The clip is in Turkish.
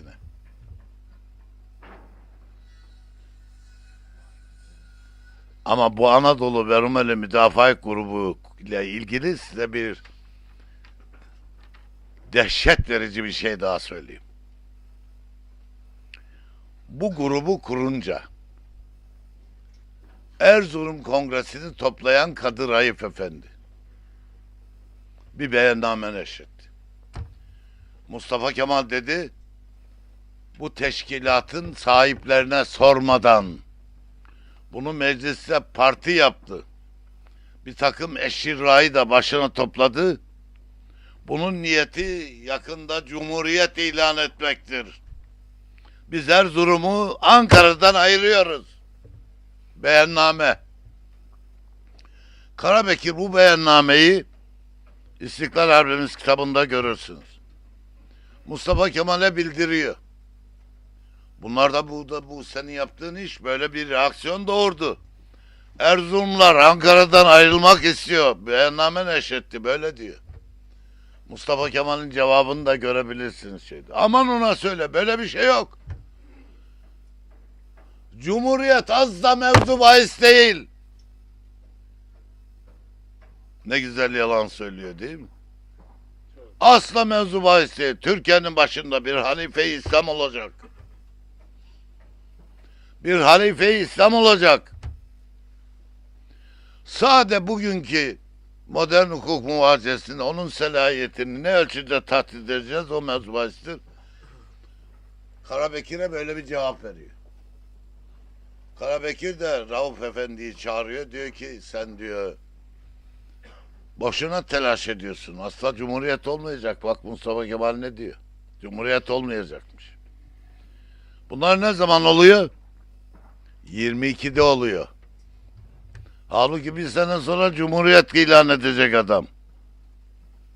Kongresine. Ama bu Anadolu ve Rumeli Müdafaa Grubu ile ilgili size bir dehşet verici bir şey daha söyleyeyim. Bu grubu kurunca Erzurum Kongresi'ni toplayan Kadir Ayıp Efendi bir beyanname neşretti. Mustafa Kemal dedi bu teşkilatın sahiplerine sormadan bunu mecliste parti yaptı. Bir takım eşirrayı da başına topladı. Bunun niyeti yakında cumhuriyet ilan etmektir. Biz Erzurum'u Ankara'dan ayırıyoruz. Beyanname. Karabekir bu beyannameyi İstiklal Harbimiz kitabında görürsünüz. Mustafa Kemal'e bildiriyor. Bunlar da bu da bu senin yaptığın iş böyle bir reaksiyon doğurdu. Erzurumlar Ankara'dan ayrılmak istiyor. Beyanname neşretti böyle diyor. Mustafa Kemal'in cevabını da görebilirsiniz şeyde. Aman ona söyle böyle bir şey yok. Cumhuriyet az da mevzu bahis değil. Ne güzel yalan söylüyor değil mi? Asla mevzu bahis değil. Türkiye'nin başında bir halife İslam olacak. Bir halife İslam olacak. Sade bugünkü modern hukuk muhacesinde onun selahiyetini ne ölçüde tahdit edeceğiz o mevzu bahistir. Karabekir'e böyle bir cevap veriyor. Karabekir de Rauf Efendi'yi çağırıyor. Diyor ki sen diyor boşuna telaş ediyorsun. Asla cumhuriyet olmayacak. Bak Mustafa Kemal ne diyor? Cumhuriyet olmayacakmış. Bunlar ne zaman oluyor? 22'de oluyor. Halbuki bir sene sonra cumhuriyet ilan edecek adam.